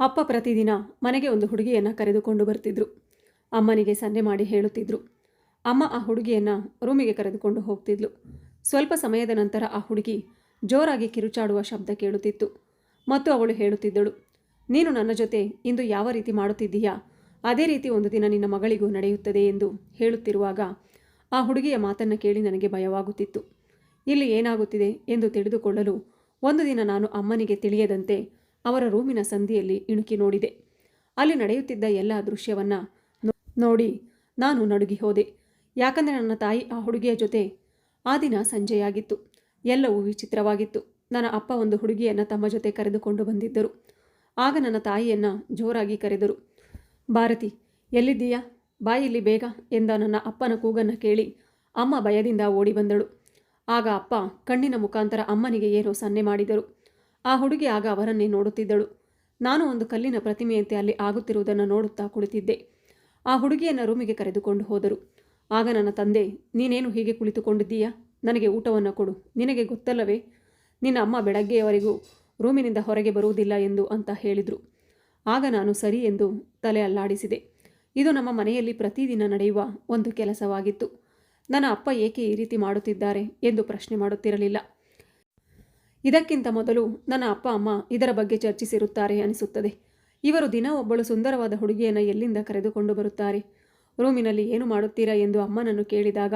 ಅಪ್ಪ ಪ್ರತಿದಿನ ಮನೆಗೆ ಒಂದು ಹುಡುಗಿಯನ್ನು ಕರೆದುಕೊಂಡು ಬರ್ತಿದ್ರು. ಅಮ್ಮನಿಗೆ ಸನ್ನೆ ಮಾಡಿ ಹೇಳುತ್ತಿದ್ರು. ಅಮ್ಮ ಆ ಹುಡುಗಿಯನ್ನು ರೂಮಿಗೆ ಕರೆದುಕೊಂಡು ಹೋಗ್ತಿದ್ಲು. ಸ್ವಲ್ಪ ಸಮಯದ ನಂತರ ಆ ಹುಡುಗಿ ಜೋರಾಗಿ ಕಿರುಚಾಡುವ ಶಬ್ದ ಕೇಳುತ್ತಿತ್ತು. ಮತ್ತು ಅವಳು ಹೇಳುತ್ತಿದ್ದಳು, ನೀನು ನನ್ನ ಜೊತೆ ಇಂದು ಯಾವ ರೀತಿ ಮಾಡುತ್ತಿದ್ದೀಯಾ? ಅದೇ ರೀತಿ ಒಂದು ದಿನ ನಿನ್ನ ಮಗಳಿಗೂ ನಡೆಯುತ್ತದೆ ಎಂದು ಹೇಳುತ್ತಿರುವಾಗ ಆ ಹುಡುಗಿಯ ಮಾತನ್ನು ಕೇಳಿ ನನಗೆ ಭಯವಾಗುತ್ತಿತ್ತು. ಇಲ್ಲಿ ಏನಾಗುತ್ತಿದೆ ಎಂದು ತಿಳಿದುಕೊಳ್ಳಲು ಒಂದು ದಿನ ನಾನು ಅಮ್ಮನಿಗೆ ತಿಳಿಯದಂತೆ ಅವರ ರೂಮಿನ ಸಂದಿಯಲ್ಲಿ ಇಣುಕಿ ನೋಡಿದೆ. ಅಲ್ಲಿ ನಡೆಯುತ್ತಿದ್ದ ಎಲ್ಲ ದೃಶ್ಯವನ್ನು ನೋಡಿ ನಾನು ನಡುಗಿ ಹೋದೆ. ಯಾಕಂದರೆ ನನ್ನ ತಾಯಿ ಆ ಹುಡುಗಿಯ ಜೊತೆ ಆ ದಿನ ಸಂಜೆಯಾಗಿತ್ತು. ಎಲ್ಲವೂ ವಿಚಿತ್ರವಾಗಿತ್ತು. ನನ್ನ ಅಪ್ಪ ಒಂದು ಹುಡುಗಿಯನ್ನು ತಮ್ಮ ಜೊತೆ ಕರೆದುಕೊಂಡು ಬಂದಿದ್ದರು. ಆಗ ನನ್ನ ತಾಯಿಯನ್ನು ಜೋರಾಗಿ ಕರೆದರು. ಭಾರತಿ, ಎಲ್ಲಿದ್ದೀಯಾ? ಬಾಯಿಲ್ಲಿ ಬೇಗ ಎಂದ ನನ್ನ ಅಪ್ಪನ ಕೂಗನ್ನು ಕೇಳಿ ಅಮ್ಮ ಭಯದಿಂದ ಓಡಿ ಬಂದಳು. ಆಗ ಅಪ್ಪ ಕಣ್ಣಿನ ಮುಖಾಂತರ ಅಮ್ಮನಿಗೆ ಏನೋ ಸನ್ನೆ ಮಾಡಿದರು. ಆ ಹುಡುಗಿ ಆಗ ಅವರನ್ನೇ ನೋಡುತ್ತಿದ್ದಳು. ನಾನು ಒಂದು ಕಲ್ಲಿನ ಪ್ರತಿಮೆಯಂತೆ ಅಲ್ಲಿ ಆಗುತ್ತಿರುವುದನ್ನು ನೋಡುತ್ತಾ ಕುಳಿತಿದ್ದೆ. ಆ ಹುಡುಗಿಯನ್ನು ರೂಮಿಗೆ ಕರೆದುಕೊಂಡು ಹೋದರು. ಆಗ ನನ್ನ ತಂದೆ, ನೀನೇನು ಹೀಗೆ ಕುಳಿತುಕೊಂಡಿದ್ದೀಯಾ? ನನಗೆ ಊಟವನ್ನು ಕೊಡು. ನಿನಗೆ ಗೊತ್ತಲ್ಲವೇ? ನಿನ್ನ ಅಮ್ಮ ಬೆಳಗ್ಗೆಯವರೆಗೂ ರೂಮಿನಿಂದ ಹೊರಗೆ ಬರುವುದಿಲ್ಲ ಎಂದು ಅಂತ ಹೇಳಿದರು. ಆಗ ನಾನು ಸರಿ ಎಂದು ತಲೆ ಅಲ್ಲಾಡಿಸಿದೆ. ಇದು ನಮ್ಮ ಮನೆಯಲ್ಲಿ ಪ್ರತಿದಿನ ನಡೆಯುವ ಒಂದು ಕೆಲಸವಾಗಿತ್ತು. ನನ್ನ ಅಪ್ಪ ಏಕೆ ಈ ರೀತಿ ಮಾಡುತ್ತಿದ್ದಾರೆ ಎಂದು ಪ್ರಶ್ನೆ ಮಾಡುತ್ತಿರಲಿಲ್ಲ. ಇದಕ್ಕಿಂತ ಮೊದಲು ನನ್ನ ಅಪ್ಪ, ಅಮ್ಮ ಇದರ ಬಗ್ಗೆ ಚರ್ಚಿಸಿರುತ್ತಾರೆ ಅನಿಸುತ್ತದೆ. ಇವರು ದಿನ ಒಬ್ಬಳು ಸುಂದರವಾದ ಹುಡುಗಿಯನ್ನು ಎಲ್ಲಿಂದ ಕರೆದುಕೊಂಡು ಬರುತ್ತಾರೆ? ರೂಮಿನಲ್ಲಿ ಏನು ಮಾಡುತ್ತೀರಾ ಎಂದು ಅಮ್ಮನನ್ನು ಕೇಳಿದಾಗ,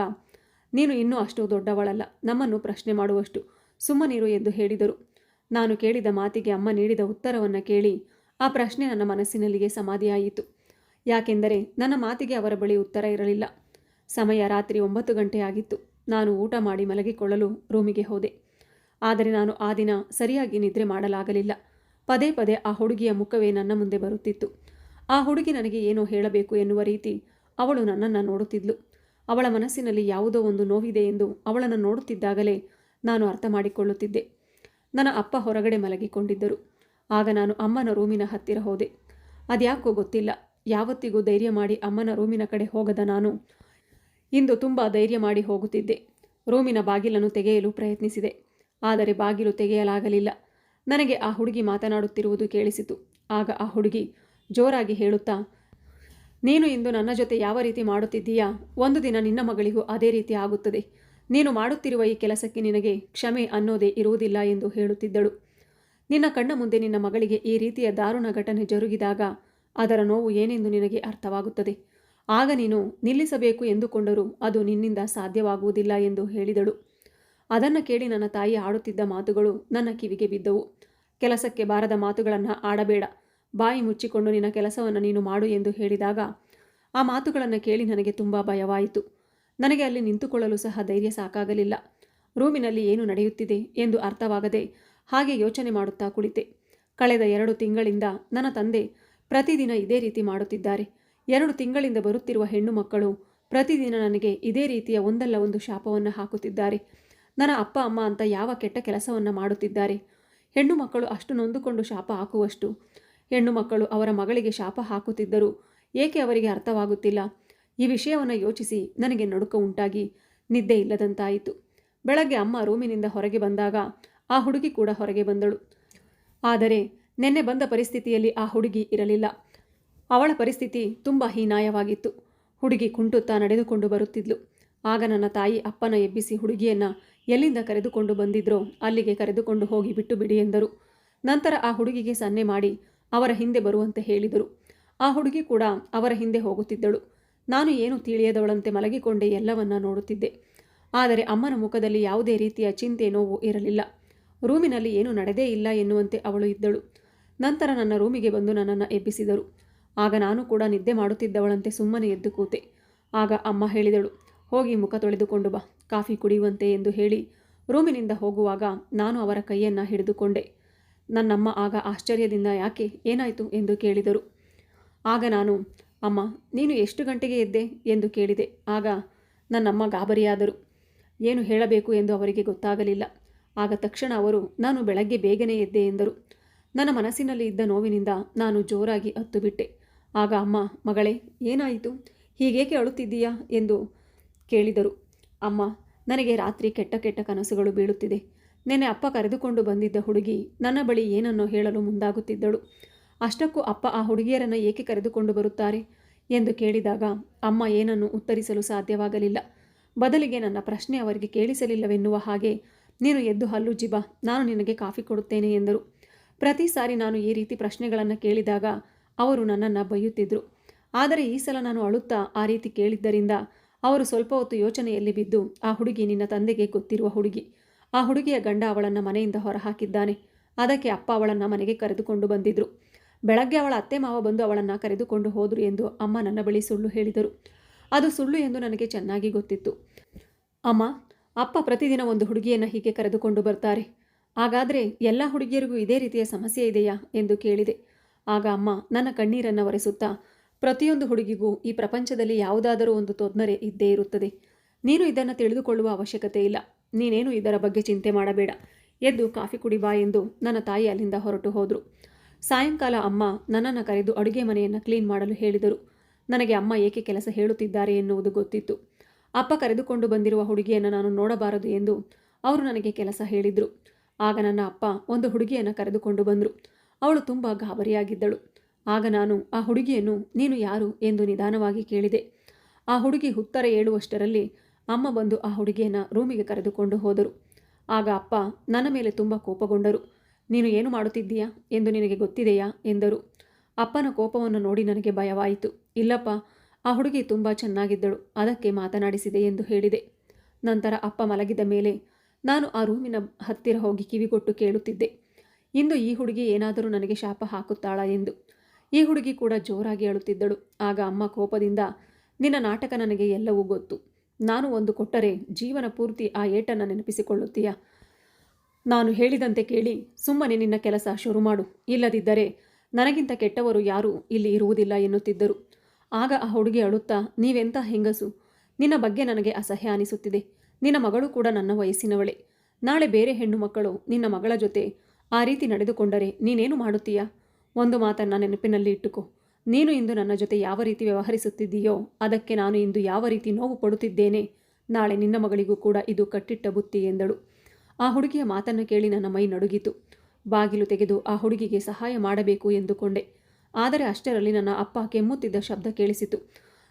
ನೀನು ಇನ್ನೂ ಅಷ್ಟು ದೊಡ್ಡವಳಲ್ಲ, ನಮ್ಮನ್ನು ಪ್ರಶ್ನೆ ಮಾಡುವಷ್ಟು ಸುಮ್ಮನಿರು ಎಂದು ಹೇಳಿದರು. ನಾನು ಕೇಳಿದ ಮಾತಿಗೆ ಅಮ್ಮ ನೀಡಿದ ಉತ್ತರವನ್ನು ಕೇಳಿ, ಆ ಪ್ರಶ್ನೆ ನನ್ನ ಮನಸ್ಸಿನಲ್ಲಿಯೇ ಸಮಾಧಿಯಾಯಿತು. ಯಾಕೆಂದರೆ ನನ್ನ ಮಾತಿಗೆ ಅವರ ಬಳಿ ಉತ್ತರ ಇರಲಿಲ್ಲ. ಸಮಯ ರಾತ್ರಿ ಒಂಬತ್ತು ಗಂಟೆಯಾಗಿತ್ತು ನಾನು ಊಟ ಮಾಡಿ ಮಲಗಿಕೊಳ್ಳಲು ರೂಮಿಗೆ ಹೋದೆ. ಆದರೆ ನಾನು ಆ ದಿನ ಸರಿಯಾಗಿ ನಿದ್ರೆ ಮಾಡಲಾಗಲಿಲ್ಲ. ಪದೇ ಪದೇ ಆ ಹುಡುಗಿಯ ಮುಖವೇ ನನ್ನ ಮುಂದೆ ಬರುತ್ತಿತ್ತು. ಆ ಹುಡುಗಿ ನನಗೆ ಏನೋ ಹೇಳಬೇಕು ಎನ್ನುವ ರೀತಿ ಅವಳು ನನ್ನನ್ನು ನೋಡುತ್ತಿದ್ಲು. ಅವಳ ಮನಸ್ಸಿನಲ್ಲಿ ಯಾವುದೋ ಒಂದು ನೋವಿದೆ ಎಂದು ಅವಳನ್ನು ನೋಡುತ್ತಿದ್ದಾಗಲೇ ನಾನು ಅರ್ಥ ಮಾಡಿಕೊಳ್ಳುತ್ತಿದ್ದೆ. ನನ್ನ ಅಪ್ಪ ಹೊರಗಡೆ ಮಲಗಿಕೊಂಡಿದ್ದರು. ಆಗ ನಾನು ಅಮ್ಮನ ರೂಮಿನ ಹತ್ತಿರ ಹೋದೆ. ಅದ್ಯಾಕೋ ಗೊತ್ತಿಲ್ಲ. ಯಾವತ್ತಿಗೂ ಧೈರ್ಯ ಮಾಡಿ ಅಮ್ಮನ ರೂಮಿನ ಕಡೆ ಹೋಗದ ನಾನು ಇಂದು ತುಂಬ ಧೈರ್ಯ ಮಾಡಿ ಹೋಗುತ್ತಿದ್ದೆ. ರೂಮಿನ ಬಾಗಿಲನ್ನು ತೆಗೆಯಲು ಪ್ರಯತ್ನಿಸಿದೆ. ಆದರೆ ಬಾಗಿಲು ತೆಗೆಯಲಾಗಲಿಲ್ಲ. ನನಗೆ ಆ ಹುಡುಗಿ ಮಾತನಾಡುತ್ತಿರುವುದು ಕೇಳಿಸಿತು. ಆಗ ಆ ಹುಡುಗಿ ಜೋರಾಗಿ ಹೇಳುತ್ತಾ, ನೀನು ಇಂದು ನನ್ನ ಜೊತೆ ಯಾವ ರೀತಿ ಮಾಡುತ್ತಿದ್ದೀಯಾ? ಒಂದು ದಿನ ನಿನ್ನ ಮಗಳಿಗೂ ಅದೇ ರೀತಿ ಆಗುತ್ತದೆ. ನೀನು ಮಾಡುತ್ತಿರುವ ಈ ಕೆಲಸಕ್ಕೆ ನಿನಗೆ ಕ್ಷಮೆ ಅನ್ನೋದೇ ಇರುವುದಿಲ್ಲ ಎಂದು ಹೇಳುತ್ತಿದ್ದಳು. ನಿನ್ನ ಕಣ್ಣ ಮುಂದೆ ನಿನ್ನ ಮಗಳಿಗೆ ಈ ರೀತಿಯ ದಾರುಣ ಘಟನೆ ಜರುಗಿದಾಗ ಅದರ ನೋವು ಏನೆಂದು ನಿನಗೆ ಅರ್ಥವಾಗುತ್ತದೆ? ಆಗ ನೀನು ನಿಲ್ಲಿಸಬೇಕು ಎಂದುಕೊಂಡರೂ ಅದು ನಿನ್ನಿಂದ ಸಾಧ್ಯವಾಗುವುದಿಲ್ಲ ಎಂದು ಹೇಳಿದಳು. ಅದನ್ನು ಕೇಳಿ ನನ್ನ ತಾಯಿ ಆಡುತ್ತಿದ್ದ ಮಾತುಗಳು ನನ್ನ ಕಿವಿಗೆ ಬಿದ್ದವು. ಕೆಲಸಕ್ಕೆ ಬಾರದ ಮಾತುಗಳನ್ನು ಆಡಬೇಡ. ಬಾಯಿ ಮುಚ್ಚಿಕೊಂಡು ನಿನ್ನ ಕೆಲಸವನ್ನು ನೀನು ಮಾಡು ಎಂದು ಹೇಳಿದಾಗ ಆ ಮಾತುಗಳನ್ನು ಕೇಳಿ ನನಗೆ ತುಂಬ ಭಯವಾಯಿತು. ನನಗೆ ಅಲ್ಲಿ ನಿಂತುಕೊಳ್ಳಲು ಸಹ ಧೈರ್ಯ ಸಾಕಾಗಲಿಲ್ಲ. ರೂಮಿನಲ್ಲಿ ಏನು ನಡೆಯುತ್ತಿದೆ ಎಂದು ಅರ್ಥವಾಗದೆ ಹಾಗೆ ಯೋಚನೆ ಮಾಡುತ್ತಾ ಕುಳಿತೆ. ಕಳೆದ ಎರಡು ತಿಂಗಳಿಂದ ನನ್ನ ತಂದೆ ಪ್ರತಿದಿನ ಇದೇ ರೀತಿ ಮಾಡುತ್ತಿದ್ದಾರೆ. ಎರಡು ತಿಂಗಳಿಂದ ಬರುತ್ತಿರುವ ಹೆಣ್ಣು ಮಕ್ಕಳು ಪ್ರತಿದಿನ ನನಗೆ ಇದೇ ರೀತಿಯ ಒಂದಲ್ಲ ಒಂದು ಶಾಪವನ್ನು ಹಾಕುತ್ತಿದ್ದಾರೆ. ನನ್ನ ಅಪ್ಪ, ಅಮ್ಮ ಅಂತ ಯಾವ ಕೆಟ್ಟ ಕೆಲಸವನ್ನು ಮಾಡುತ್ತಿದ್ದಾರೆ? ಹೆಣ್ಣು ಮಕ್ಕಳು ಅಷ್ಟು ನೊಂದುಕೊಂಡು ಶಾಪ ಹಾಕುವಷ್ಟು. ಹೆಣ್ಣು ಮಕ್ಕಳು ಅವರ ಮಗಳಿಗೆ ಶಾಪ ಹಾಕುತ್ತಿದ್ದರೂ ಏಕೆ ಅವರಿಗೆ ಅರ್ಥವಾಗುತ್ತಿಲ್ಲ? ಈ ವಿಷಯವನ್ನು ಯೋಚಿಸಿ ನನಗೆ ನಡುಕ ಉಂಟಾಗಿ. ನಿದ್ದೆ ಇಲ್ಲದಂತಾಯಿತು. ಬೆಳಗ್ಗೆ ಅಮ್ಮ ರೂಮಿನಿಂದ ಹೊರಗೆ ಬಂದಾಗ ಆ ಹುಡುಗಿ ಕೂಡ ಹೊರಗೆ ಬಂದಳು. ಆದರೆ ನಿನ್ನೆ ಬಂದ ಪರಿಸ್ಥಿತಿಯಲ್ಲಿ ಆ ಹುಡುಗಿ ಇರಲಿಲ್ಲ. ಅವಳ ಪರಿಸ್ಥಿತಿ ತುಂಬ ಹೀನಾಯವಾಗಿತ್ತು. ಹುಡುಗಿ ಕುಂಟುತ್ತಾ ನಡೆದುಕೊಂಡು ಬರುತ್ತಿದ್ಲು. ಆಗ ನನ್ನ ತಾಯಿ ಅಪ್ಪನ ಎಬ್ಬಿಸಿ ಹುಡುಗಿಯನ್ನು ಎಲ್ಲಿಂದ ಕರೆದುಕೊಂಡು ಬಂದಿದ್ರೋ ಅಲ್ಲಿಗೆ ಕರೆದುಕೊಂಡು ಹೋಗಿ ಬಿಟ್ಟು ಬಿಡಿ ಎಂದರು. ನಂತರ ಆ ಹುಡುಗಿಗೆ ಸನ್ನೆ ಮಾಡಿ ಅವರ ಹಿಂದೆ ಬರುವಂತೆ ಹೇಳಿದರು. ಆ ಹುಡುಗಿ ಕೂಡ ಅವರ ಹಿಂದೆ ಹೋಗುತ್ತಿದ್ದಳು. ನಾನು ಏನು ತಿಳಿಯದವಳಂತೆ ಮಲಗಿಕೊಂಡೇ ಎಲ್ಲವನ್ನ ನೋಡುತ್ತಿದ್ದೆ. ಆದರೆ ಅಮ್ಮನ ಮುಖದಲ್ಲಿ ಯಾವುದೇ ರೀತಿಯ ಚಿಂತೆ ನೋವು ಇರಲಿಲ್ಲ. ರೂಮಿನಲ್ಲಿ ಏನು ನಡೆದೇ ಇಲ್ಲ ಎನ್ನುವಂತೆ ಅವಳು ಇದ್ದಳು. ನಂತರ ನನ್ನ ರೂಮಿಗೆ ಬಂದು ನನ್ನನ್ನು ಎಬ್ಬಿಸಿದರು. ಆಗ ನಾನು ಕೂಡ ನಿದ್ದೆ ಮಾಡುತ್ತಿದ್ದವಳಂತೆ ಸುಮ್ಮನೆ ಎದ್ದು ಕೂತೆ. ಆಗ ಅಮ್ಮ ಹೇಳಿದಳು, ಹೋಗಿ ಮುಖ ತೊಳೆದುಕೊಂಡು ಬಾ. ಕಾಫಿ ಕುಡಿಯುವಂತೆ ಎಂದು ಹೇಳಿ ರೂಮಿನಿಂದ ಹೋಗುವಾಗ ನಾನು ಅವರ ಕೈಯನ್ನು ಹಿಡಿದುಕೊಂಡೆ. ನನ್ನಮ್ಮ ಆಗ ಆಶ್ಚರ್ಯದಿಂದ ಯಾಕೆ ಏನಾಯಿತು ಎಂದು ಕೇಳಿದರು. ಆಗ ನಾನು, ಅಮ್ಮ, ನೀನು ಎಷ್ಟು ಗಂಟೆಗೆ ಎದ್ದೆ? ಎಂದು ಕೇಳಿದೆ. ಆಗ ನನ್ನಮ್ಮ ಗಾಬರಿಯಾದರು. ಏನು ಹೇಳಬೇಕು ಎಂದು ಅವರಿಗೆ ಗೊತ್ತಾಗಲಿಲ್ಲ. ಆಗ ತಕ್ಷಣ ಅವರು, ನಾನು ಬೆಳಗ್ಗೆ ಬೇಗನೆ ಎದ್ದೆ ಎಂದರು. ನನ್ನ ಮನಸ್ಸಿನಲ್ಲಿ ಇದ್ದ ನೋವಿನಿಂದ ನಾನು ಜೋರಾಗಿ ಹತ್ತು ಬಿಟ್ಟೆ ಆಗ ಅಮ್ಮ, ಮಗಳೇ, ಏನಾಯಿತು? ಹೀಗೇಕೆ ಅಳುತ್ತಿದ್ದೀಯಾ? ಎಂದು ಕೇಳಿದರು. ಅಮ್ಮ, ನನಗೆ ರಾತ್ರಿ ಕೆಟ್ಟ ಕೆಟ್ಟ ಕನಸುಗಳು ಬೀಳುತ್ತಿದೆ. ನೆನೆ ಅಪ್ಪ ಕರೆದುಕೊಂಡು ಬಂದಿದ್ದ ಹುಡುಗಿ ನನ್ನ ಬಳಿ ಏನನ್ನೋ ಹೇಳಲು ಮುಂದಾಗುತ್ತಿದ್ದಳು. ಅಷ್ಟಕ್ಕೂ ಅಪ್ಪ ಆ ಹುಡುಗಿಯರನ್ನು ಏಕೆ ಕರೆದುಕೊಂಡು ಬರುತ್ತಾರೆ ಎಂದು ಕೇಳಿದಾಗ ಅಮ್ಮ ಏನನ್ನು ಉತ್ತರಿಸಲು ಸಾಧ್ಯವಾಗಲಿಲ್ಲ. ಬದಲಿಗೆ ನನ್ನ ಪ್ರಶ್ನೆ ಅವರಿಗೆ ಕೇಳಿಸಲಿಲ್ಲವೆನ್ನುವ ಹಾಗೆ, ನೀನು ಎದ್ದು ಹಲ್ಲು ಜಿಬಾ, ನಾನು ನಿನಗೆ ಕಾಫಿ ಕೊಡುತ್ತೇನೆ ಎಂದರು. ಪ್ರತಿ ಸಾರಿ ನಾನು ಈ ರೀತಿ ಪ್ರಶ್ನೆಗಳನ್ನು ಕೇಳಿದಾಗ ಅವರು ನನ್ನನ್ನು ಬೈಯುತ್ತಿದ್ದರು ಆದರೆ ಈ ಸಲ ನಾನು ಅಳುತ್ತಾ ಆ ರೀತಿ ಕೇಳಿದ್ದರಿಂದ ಅವರು ಸ್ವಲ್ಪ ಹೊತ್ತು ಯೋಚನೆಯಲ್ಲಿ ಬಿದ್ದು, ಆ ಹುಡುಗಿ ನಿನ್ನ ತಂದೆಗೆ ಗೊತ್ತಿರುವ ಹುಡುಗಿ. ಆ ಹುಡುಗಿಯ ಗಂಡ ಅವಳನ್ನು ಮನೆಯಿಂದ ಹೊರಹಾಕಿದ್ದಾನೆ. ಅದಕ್ಕೆ ಅಪ್ಪ ಅವಳನ್ನು ಮನೆಗೆ ಕರೆದುಕೊಂಡು ಬಂದಿದ್ರು. ಬೆಳಗ್ಗೆ ಅವಳ ಅತ್ತೆ ಮಾವ ಬಂದು ಅವಳನ್ನು ಕರೆದುಕೊಂಡು ಹೋದರು ಎಂದು ಅಮ್ಮ ನನ್ನ ಬಳಿ ಸುಳ್ಳು ಹೇಳಿದರು. ಅದು ಸುಳ್ಳು ಎಂದು ನನಗೆ ಚೆನ್ನಾಗಿ ಗೊತ್ತಿತ್ತು. ಅಮ್ಮ, ಅಪ್ಪ ಪ್ರತಿದಿನ ಒಂದು ಹುಡುಗಿಯನ್ನು ಹೀಗೆ ಕರೆದುಕೊಂಡು ಬರ್ತಾರೆ. ಹಾಗಾದರೆ ಎಲ್ಲ ಹುಡುಗಿಯರಿಗೂ ಇದೇ ರೀತಿಯ ಸಮಸ್ಯೆ ಇದೆಯಾ? ಎಂದು ಕೇಳಿದೆ. ಆಗ ಅಮ್ಮ, ನನ್ನ ಕಣ್ಣೀರನ್ನು ಒರೆಸುತ್ತಾ ಪ್ರತಿಯೊಂದು ಹುಡುಗಿಗೂ ಈ ಪ್ರಪಂಚದಲ್ಲಿ ಯಾವುದಾದರೂ ಒಂದು ತೊಂದರೆ ಇದ್ದೇ ಇರುತ್ತದೆ. ನೀನು ಇದನ್ನು ತಿಳಿದುಕೊಳ್ಳುವ ಅವಶ್ಯಕತೆ ಇಲ್ಲ. ನೀನೇನು ಇದರ ಬಗ್ಗೆ ಚಿಂತೆ ಮಾಡಬೇಡ. ಎದ್ದು ಕಾಫಿ ಕುಡಿ ಬಾ ಎಂದು ನನ್ನ ತಾಯಿ ಅಲ್ಲಿಂದ ಹೊರಟು ಹೋದರು. ಸಾಯಂಕಾಲ ಅಮ್ಮ ನನ್ನನ್ನು ಕರೆದು ಅಡುಗೆ ಮನೆಯನ್ನು ಕ್ಲೀನ್ ಮಾಡಲು ಹೇಳಿದರು. ನನಗೆ ಅಮ್ಮ ಏಕೆ ಕೆಲಸ ಹೇಳುತ್ತಿದ್ದಾರೆ ಎನ್ನುವುದು ಗೊತ್ತಿತ್ತು. ಅಪ್ಪ ಕರೆದುಕೊಂಡು ಬಂದಿರುವ ಹುಡುಗಿಯನ್ನು ನಾನು ನೋಡಬಾರದು ಎಂದು ಅವರು ನನಗೆ ಕೆಲಸ ಹೇಳಿದರು. ಆಗ ನನ್ನ ಅಪ್ಪ ಒಂದು ಹುಡುಗಿಯನ್ನು ಕರೆದುಕೊಂಡು ಬಂದರು. ಅವಳು ತುಂಬ ಗಾಬರಿಯಾಗಿದ್ದಳು. ಆಗ ನಾನು, ಆ ಹುಡುಗಿಯನ್ನು ನೀನು ಯಾರು ಎಂದು ನಿಧಾನವಾಗಿ ಕೇಳಿದೆ. ಆ ಹುಡುಗಿ ಉತ್ತರ ಹೇಳುವಷ್ಟರಲ್ಲಿ ಅಮ್ಮ ಬಂದು ಆ ಹುಡುಗಿಯನ್ನು ರೂಮಿಗೆ ಕರೆದುಕೊಂಡು ಹೋದರು. ಆಗ ಅಪ್ಪ ನನ್ನ ಮೇಲೆ ತುಂಬ ಕೋಪಗೊಂಡರು. ನೀನು ಏನು ಮಾಡುತ್ತಿದ್ದೀಯಾ ಎಂದು ನಿನಗೆ ಗೊತ್ತಿದೆಯಾ ಎಂದರು. ಅಪ್ಪನ ಕೋಪವನ್ನು ನೋಡಿ ನನಗೆ ಭಯವಾಯಿತು. ಇಲ್ಲಪ್ಪ, ಆ ಹುಡುಗಿ ತುಂಬ ಚೆನ್ನಾಗಿದ್ದಳು, ಅದಕ್ಕೆ ಮಾತನಾಡಿಸಿದೆ ಎಂದು ಹೇಳಿದೆ. ನಂತರ ಅಪ್ಪ ಮಲಗಿದ ಮೇಲೆ ನಾನು ಆ ರೂಮಿನ ಹತ್ತಿರ ಹೋಗಿ ಕಿವಿಗೊಟ್ಟು ಕೇಳುತ್ತಿದ್ದೆ. ಇಂದು ಈ ಹುಡುಗಿ ಏನಾದರೂ ನನಗೆ ಶಾಪ ಹಾಕುತ್ತಾಳಾ ಎಂದು ಈ ಹುಡುಗಿ ಕೂಡ ಜೋರಾಗಿ ಅಳುತ್ತಿದ್ದಳು. ಆಗ ಅಮ್ಮ ಕೋಪದಿಂದ, ನಿನ್ನ ನಾಟಕ ನನಗೆ ಎಲ್ಲವೂ ಗೊತ್ತು. ನಾನು ಒಂದು ಕೊಟ್ಟರೆ ಜೀವನ ಪೂರ್ತಿ ಆ ಏಟನ್ನು ನೆನಪಿಸಿಕೊಳ್ಳುತ್ತೀಯ? ನಾನು ಹೇಳಿದಂತೆ ಕೇಳಿ, ಸುಮ್ಮನೆ ನಿನ್ನ ಕೆಲಸ ಶುರು ಮಾಡು. ಇಲ್ಲದಿದ್ದರೆ ನನಗಿಂತ ಕೆಟ್ಟವರು ಯಾರೂ ಇಲ್ಲಿ ಇರುವುದಿಲ್ಲ ಎನ್ನುತ್ತಿದ್ದರು. ಆಗ ಆ ಹುಡುಗಿ ಅಳುತ್ತಾ ನೀವೆಂಥ ಹೆಂಗಸು? ನಿನ್ನ ಬಗ್ಗೆ ನನಗೆ ಅಸಹ್ಯ ಅನಿಸುತ್ತಿದೆ. ನಿನ್ನ ಮಗಳು ಕೂಡ ನನ್ನ ವಯಸ್ಸಿನವಳೆ. ನಾಳೆ ಬೇರೆ ಹೆಣ್ಣು ಮಕ್ಕಳು ನಿನ್ನ ಮಗಳ ಜೊತೆ ಆ ರೀತಿ ನಡೆದುಕೊಂಡರೆ ನೀನೇನು ಮಾಡುತ್ತೀಯಾ? ಒಂದು ಮಾತನ್ನು ನೆನಪಿನಲ್ಲಿ ಇಟ್ಟುಕೋ. ನೀನು ಇಂದು ನನ್ನ ಜೊತೆ ಯಾವ ರೀತಿ ವ್ಯವಹರಿಸುತ್ತಿದ್ದೀಯೋ, ಅದಕ್ಕೆ ನಾನು ಇಂದು ಯಾವ ರೀತಿ ನೋವು ಪಡುತ್ತಿದ್ದೇನೆ, ನಾಳೆ ನಿನ್ನ ಮಗಳಿಗೂ ಕೂಡ ಇದು ಕಟ್ಟಿಟ್ಟ ಬುತ್ತಿ ಎಂದಳು. ಆ ಹುಡುಗಿಯ ಮಾತನ್ನು ಕೇಳಿ ನನ್ನ ಮೈ ನಡುಗಿತು. ಬಾಗಿಲು ತೆಗೆದು ಆ ಹುಡುಗಿಗೆ ಸಹಾಯ ಮಾಡಬೇಕು ಎಂದುಕೊಂಡೆ. ಆದರೆ ಅಷ್ಟರಲ್ಲಿ ನನ್ನ ಅಪ್ಪ ಕೆಮ್ಮುತ್ತಿದ್ದ ಶಬ್ದ ಕೇಳಿಸಿತು.